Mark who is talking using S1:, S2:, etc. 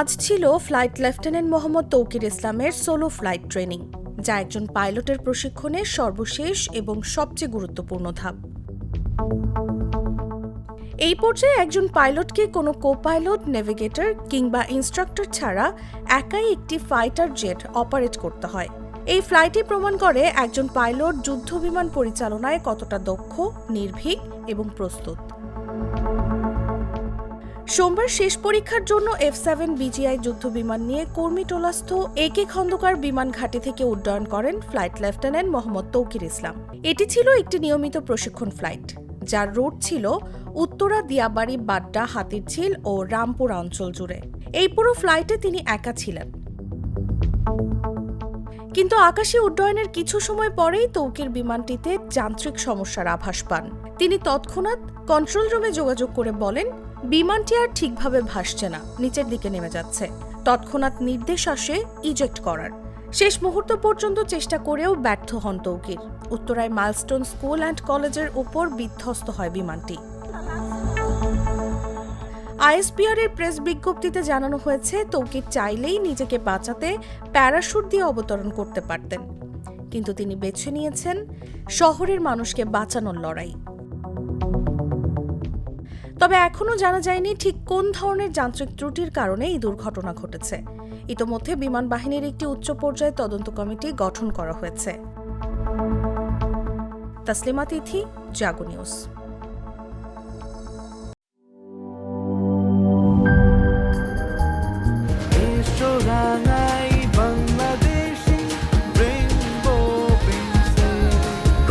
S1: আজ ছিল flight lieutenant Mohammad Tauqir ইসলামের সোলো ফ্লাইট ট্রেনিং, যা একজন পাইলটের প্রশিক্ষণের সর্বশেষ এবং সবচেয়ে গুরুত্বপূর্ণ ধাপ। এই পর্যায়ে একজন পাইলটকে কোনো কো পাইলট নেভিগেটর কিংবা ইনস্ট্রাক্টর ছাড়া একাই একটি ফাইটার জেট অপারেট করতে হয়। এই ফ্লাইটই প্রমাণ করে একজন পাইলট যুদ্ধবিমান পরিচালনায় কতটা দক্ষ, নির্ভীক এবং প্রস্তুত। সোমবার শেষ পরীক্ষার জন্য এফ সেভেন বিজিআই যুদ্ধবিমান নিয়ে কর্মীটোলাস্থ এ কে খন্দকার বিমান ঘাঁটি থেকে উড্ডয়ন করেন ফ্লাইট লেফটেন্যান্ট মোহাম্মদ তৌকির ইসলাম। এটি ছিল একটি নিয়মিত প্রশিক্ষণ ফ্লাইট যার রুট ছিল উত্তরা, দিয়াবাড়ি, বাড্ডা, হাতিরঝিল ও রামপুর অঞ্চল জুড়ে। এই পুরো ফ্লাইটে তিনি একা ছিলেন। কিন্তু আকাশে উড্ডয়নের কিছু সময় পরেই তৌকির বিমানটিতে যান্ত্রিক সমস্যার আভাস পান। তিনি তৎক্ষণাৎ কন্ট্রোল রুমে যোগাযোগ করে বলেন, বিমানটি আর ঠিকভাবে ভাসছে না, নিচের দিকে নেমে যাচ্ছে। তৎক্ষণাৎ নির্দেশ আসে ইজেক্ট করার। শেষ মুহূর্ত পর্যন্ত চেষ্টা করেও ব্যর্থ হন তৌকির। উত্তরায় মাইলস্টোন স্কুল অ্যান্ড কলেজের উপর বিধ্বস্ত হয় বিমানটি। আইএসপিআর এর প্রেস বিজ্ঞপ্তিতে জানানো হয়েছে তৌকির চাইলেই নিজেকে বাঁচাতে প্যারাশুট দিয়ে অবতরণ করতে পারতেন। কিন্তু তিনি বেছে নিয়েছেন শহরের মানুষকে বাঁচানোর লড়াই। তবে এখনও জানা যায়নি ঠিক কোন ধরনের যান্ত্রিক ত্রুটির কারণে এই দুর্ঘটনা ঘটেছে। ইতোমধ্যে বিমান বাহিনীর একটি উচ্চ পর্যায়ে তদন্ত কমিটি গঠন করা হয়েছে। Taslima Tithi, Jago news.